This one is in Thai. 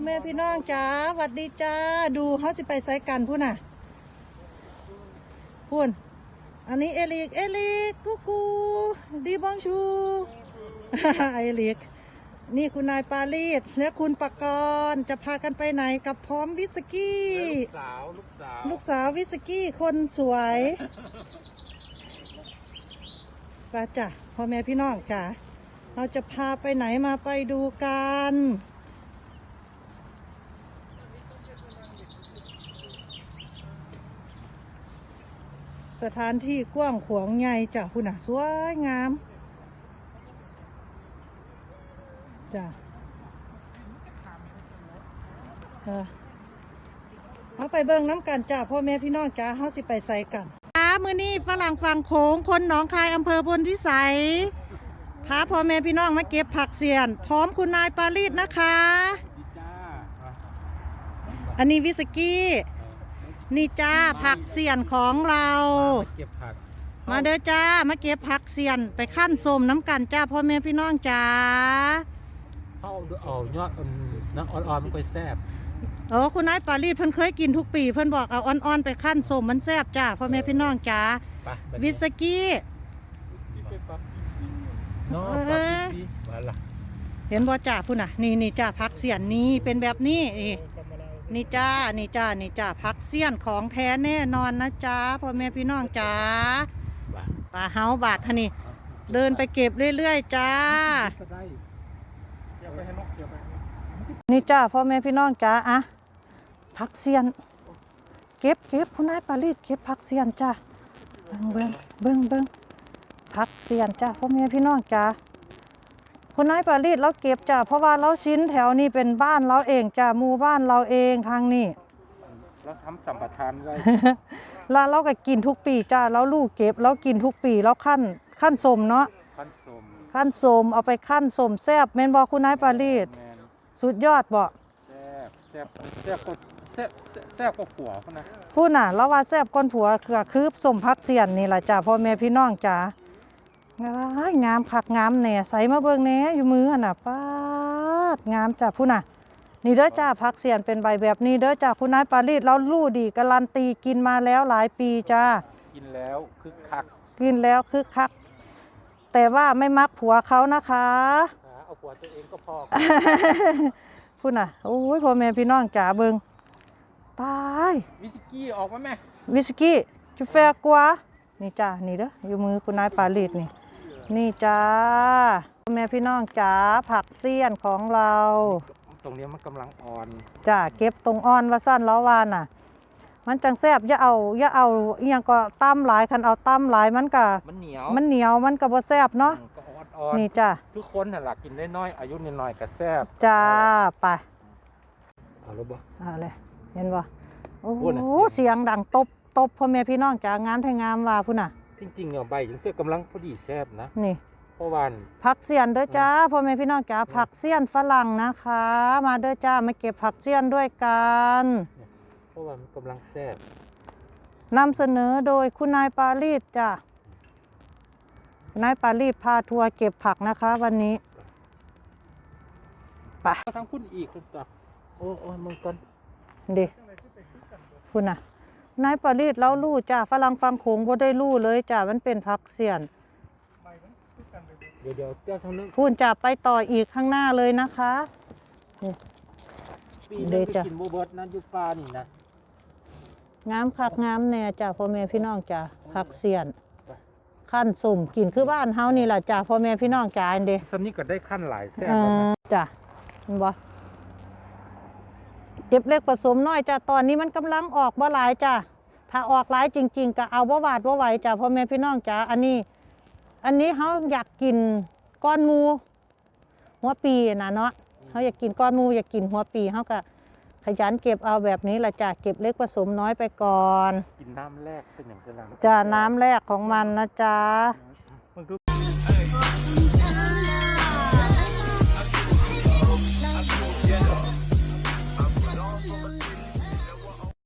น้องจ้าหวัดดีจ้า ดูเขาจะไปไซกันพูดน่ะพูนอันนี้เอลิก เอลิกกูกูดีบองชู เอลิก นี่คุณนายปาลีดและคุณปกรณ์จะพากันไปไหนกับพร้อมวิสกี้ ลูกสาว ลูกสาว ลูกสาววิสกี้คนสวยไป้าจ้ะพ่อแม่พี่น้องจ้ะเราจะพาไปไหนมาไปดูกัน สถานที่กว้างขวางใหญ่จ้ะคุณน่ะสวยงามจ้ะเออเขาไปเบิ่งน้ำกันจ้าพ่อแม่พี่น้องจ้าเขาสิไปใส่กันจ้ามือนี้ฝรั่งฝั่งโขงคนหนองคายอำเภอพลพิสัยพาพ่อแม่พี่น้องมาเก็บผักเสียน พร้อมคุณนายปารีสนะคะดีจ้าอันนี้วิสกี้ นี่จ้าผักเสียนของเรา เก็บผักมาเด้อจ้ามาเก็บผักเสียนไปขั้นสมน้ำกันจ้าพ่อแม่พี่น้องจ้าเขาเอาเอายอดอันน้ำอ่อนๆมันก็แซ่บเออคุณนายปารีสเพิ่นเคยกินทุกปีเพิ่นบอกเอาอ่อนๆไปขั้นสมมันแซ่บจ้าพ่อแม่พี่น้องจ้าไปแบบวิสกี้วิสกี้เฟฟักเนาะเออฟักดีๆมาละเห็นบ่จ่าพุ่นน่ะ นี่นี่จ้าพักเสียนนี่เป็นแบบนี้นี่ นี่จ้า นี่จ้า นี่จ้าพักเสียนของแท้แน่นอนนะจ้าพ่อแม่พี่น้องจ้าไปป่าเฮาบาทท่านี่เดินไปเก็บเรื่อยๆจ้าก็ได้เสียบไปให้นกเสียบไปให้นกนี่จ้าพ่อแม่พี่น้องจ้าอะพักเสียน เก็บเก็บคุณนายปารีสเก็บพักเสียนจ้าเบิ้งเบิ้งเบิ้งพักเสียนจ้าพ่อแม่พี่น้องจ้า คุณนายปารีสเราเก็บจ้าเพราะว่าเราชิ้นแถวนี้เป็นบ้านเราเองจ้าหมู่บ้านเราเองทางนี้ เราทำสัมปทานไว้ แล้วเราก็กินทุกปีจ้าแล้วลูกเก็บแล้วกินทุกปีแล้วขั้นขั้นสมเนาะขั้นสมขั้นสมเอาไปขั้นสมแซบแม่นบอกคุณนายปารีสแมนสุดยอดบ่แซ่บแซ่บแซ่บก็แซ่บแซ่บก็ขัวเขานะพูดน่ะแล้วว่าแซบก้นผัวคือคืบสมพักเสียนนี่ล่ะจ้าพ่อแม่พี่น้องจ้าอ้าย งามคักงามแหน่ใส่มาเบิ่งแหน่อยู่มือหั่นน่ะป้าดงามจ้าพูดน่ะ นี่เด้อจ้าพักเสียนเป็นใบแบบนี้เด้อจ้าคุณนายปารีสเรารู้ดีการันตีกินมาแล้วหลายปีจ้ากินแล้วคึกคักกินแล้วคึกคัก แต่ว่าไม่มักผัวเขานะคะ หาเอาผัวตัวเองก็พอพูดน่ะ โอ้ยพ่อแม่พี่น้องจ๋าเบิงตาย วิสกี้ออกมาไหมวิสกี้จุแฟกว่า นี่จ้า นี่เด้ออยู่มือคุณนายปาลีดนี่ นี่จ้าพ่อแม่พี่น้องจ๋าผักเสี้ยนของเรา ตรงเนี้ยมันกำลังอ่อนจ้าเก็บตรงอ่อนว่าสั้นล้อวานน่ะ มันจังแซบอย่าเอาอย่าเอาอีหยังก็ตั้มหลายคันเอาตั้มหลายมันก็มันเหนียวมันเหนียวมันก็บ่แซบเนาะอืมก็อ่อนนี่จ้าๆทุกคนน่ะหลักกินได้น้อยอายุน้อยๆก็แซ่บจ้าไปเอาแล้วบ่ เอาเลยเห็นบ่โอ้พูดน่ะโหเสียงดังตบตบพ่อแม่พี่น้องจากงามไทยงามว่าพุ่นน่ะ จริงๆเนี่ยใบยังเสื้อกำลังพอดีแซ่บนะนี่เพราะวันผักเสียนเด้อจ้าพ่อแม่พี่น้องจ้าผักเสียนฝรั่งนะคะ มาเด้อจ้ามาเก็บผักเสียนด้วยกันเพราะวันมันกำลังแซ่บนำเสนอโดยคุณนายปารีสจ้าคุณนายปารีสพาทัวร์เก็บผักนะคะวันนี้ไปก็ทั้งคุณอีกคุณตักโอ้โอ้ยมึงกันเด็คุณน่ะ นายปารีสเราลู่จ้าฝรั่งฟังโขงบ่ได้ลู่เลยจ้ามันเป็นผักเสียนเดี๋ยวเดี๋ยวเจ้าทางนึงพูนจะไปต่ออีกข้างหน้าเลยนะคะปีเดี๋นึยวงไปจะกินโบเบิร์ตนะอยุปลานี่นะงามคักงามแน่จ้าพ่อแม่พี่น้องจ้าผักเสียนขั้นสุ่มกินคือบ้านเฮานี่แหละจ้าพ่อแม่พี่น้องจ้าอันเดสำนี้ก็ได้ขั้นหลายแซ่บเอแล้วนะอจ้าเห็นบ่เก็บเล็กผสมน้อยจ้าตอนนี้มันกำลังออกบ่หลายจ้า ถ้าออกหลายจริง ๆ ก็เอาบ่หวาดบ่ไหวจ้าพ่อแม่พี่น้องจ้าอันนี้ อันนี้เฮาอยากกินก้อนหมูหัวปีนะเนาะเขาอยากกินก้อนหมูอยากกินหัวปีเขาก็ขยันเก็บเอาแบบนี้ละจ้ะเก็บเล็กผสมน้อยไปก่อน กินน้ำแรกเป็นอย่างกำลังจ้าน้ำแรกของมันนะจ๊ะอื